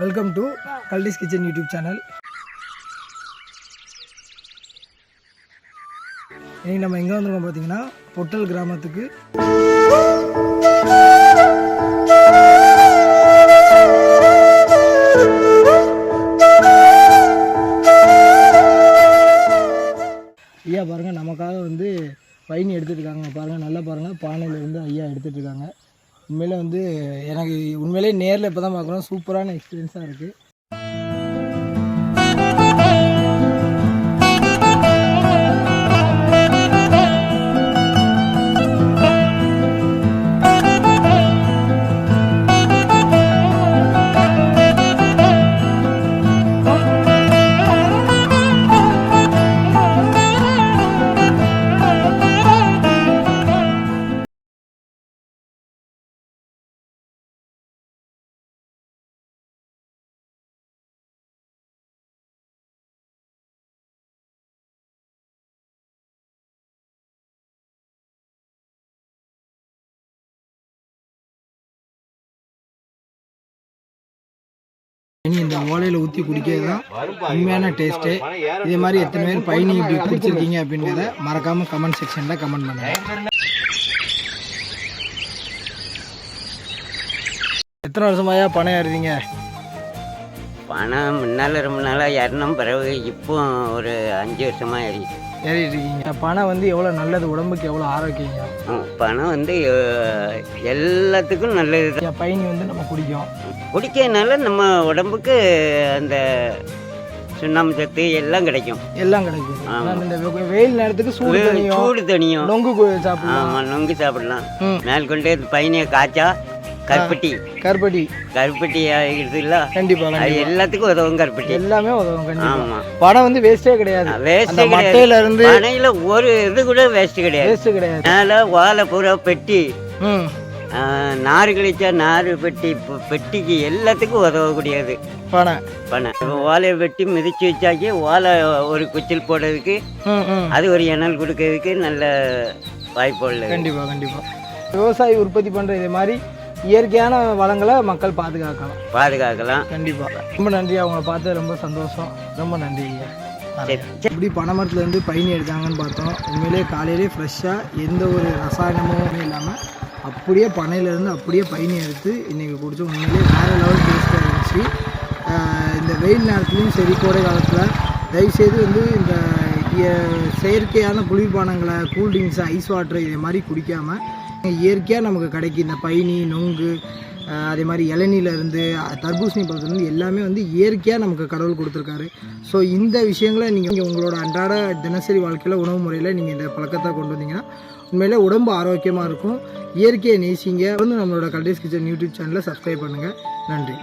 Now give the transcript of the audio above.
Welcome to Caldis kitchen YouTube channel இன்னைக்கு நம்ம எங்கே வந்திருக்கோம் பார்த்தீங்கன்னா பொட்டல் கிராமத்துக்கு. ஐயா பாருங்கள் நமக்காக வந்து பயணி எடுத்துட்டு இருக்காங்க. பாருங்கள் நல்லா பாருங்கள் பானையில் இருந்து ஐயா எடுத்துட்டு இருக்காங்க. உண்மையிலே வந்து எனக்கு உண்மையிலே நேரில் இப்போ தான் பார்க்குறோம். சூப்பரான எக்ஸ்பீரியன்ஸாக இருக்குது இந்த ஓலையில் ஊற்றி குடிக்கிறது தான் உண்மையான டேஸ்ட்டு இதே மாதிரி எத்தனை பேர் பயணி இப்படி குடிச்சிருக்கீங்க அப்படின்றத மறக்காமல் கமெண்ட் செக்ஷனில் கமெண்ட் பண்ணுங்கள் எத்தனை வருஷமாயா பணம் ஏறுதீங்க? பணம் முன்னால் ரொம்ப நாளாக ஏறணும் பிறகு இப்போ ஒரு அஞ்சு வருஷமாக ஏறிட்டு. இருக்கீங்க பணம் வந்து எவ்வளோ நல்லது? உடம்புக்கு எவ்வளோ ஆரோக்கியங்க? ம், பணம் வந்து அஹ், எல்லாத்துக்கும் நல்லது தான். பயணி வந்து நம்ம குடிக்கும். குடிக்கிறதுனால நம்ம உடம்புக்கு அந்த சுண்ணாம்பு சத்து எல்லாம் கிடைக்கும். எல்லாம் கிடைக்கும். ஆமா. நம்ம இந்த வெ- வெயில் நேரத்துக்கு சூடு தண்ணியும் சூடு தனியும் நொங்கு கு- சாப்பிடலாம். ஆமாம் நொங்கு சாப்பிடலாம். ம். மேல் கொண்டு பயணியை காய்ச்சா கருப்பட்டி. கருப்பட்டி. கருப்பட்டி ஆகிடுது இல்ல. கண்டிப்பா அது. எல்லாத்துக்கும் உதவும் கருப்பட்டி. எல்லாமே உதவும் கண்டிப்பா. பணம் வந்து வேஸ்டே கிடையாது. கிடையாது. மட்டையில இருந்து பனையில் ஒரு இது கூட வேஸ்ட் கிடையாது. வேஸ்ட் கிடையாது. மேலே வாழை பூரா பெட்டி நார் கழிச்சா நார் பெட்டி பெட்டிக்கு எல்லாத்துக்கும் உதவக்கூடியது. பனை. இப்போ ஓலையை வெட்டி மிதிச்சு வச்சாக்கி ஓலை ஒரு குச்சில் போடுறதுக்கு அது ஒரு இணல் கொடுக்கறதுக்கு நல்ல வாய்ப்பு உள்ளது. கண்டிப்பா கண்டிப்பா. விவசாயி உற்பத்தி பண்ற இதே மாதிரி இயற்கையான வளங்களை மக்கள் பாதுகாக்கலாம். பாதுகாக்கலாம். கண்டிப்பா. ரொம்ப நன்றி அவங்கள பார்த்து ரொம்ப சந்தோஷம். ரொம்ப நன்றி ஐயா. சரி. எப்படி பனைமரத்துலேருந்து பயணி எடுத்தாங்கன்னு பார்த்தோம். உண்மையிலேயே காலையிலே ஃப்ரெஷ்ஷாக எந்த ஒரு ரசாயனமும் இல்லாமல் அப்படியே பனையிலேருந்து அப்படியே பயணி எடுத்து இன்றைக்கி குடித்தோம் உண்மையிலேயே வேறு லெவல் டேஸ்ட்டாக இருந்துச்சு. இந்த வெயில் நேரத்துலையும் சரி கோடை காலத்தில் தயவுசெய்து வந்து இந்த செயற்கையான குளிர்பானங்களை கூல்ட்ரிங்க்ஸ் ஐஸ் வாட்டர் இதே மாதிரி குடிக்காமல் இயற்கையாக நமக்கு கிடைக்கும். இந்த பைனி நொங்கு அதே மாதிரி இளநீலேருந்து தர்பூசணி பழத்துலேருந்து எல்லாமே வந்து இயற்கையாக நமக்கு கடவுள் கொடுத்துருக்காரு. ஸோ இந்த விஷயங்களை நீங்கள் உங்களோட அன்றாட தினசரி வாழ்க்கையில் உணவு முறையில் நீங்கள் இந்த பழக்கத்தை கொண்டு வந்தீங்கன்னா உண்மையிலே உடம்பு ஆரோக்கியமாக இருக்கும். இயற்கையை நேசிங்க. வந்து நம்மளோட கல்டேஸ் கிச்சன் யூடியூப் சேனலை சப்ஸ்கிரைப் பண்ணுங்கள் நன்றி.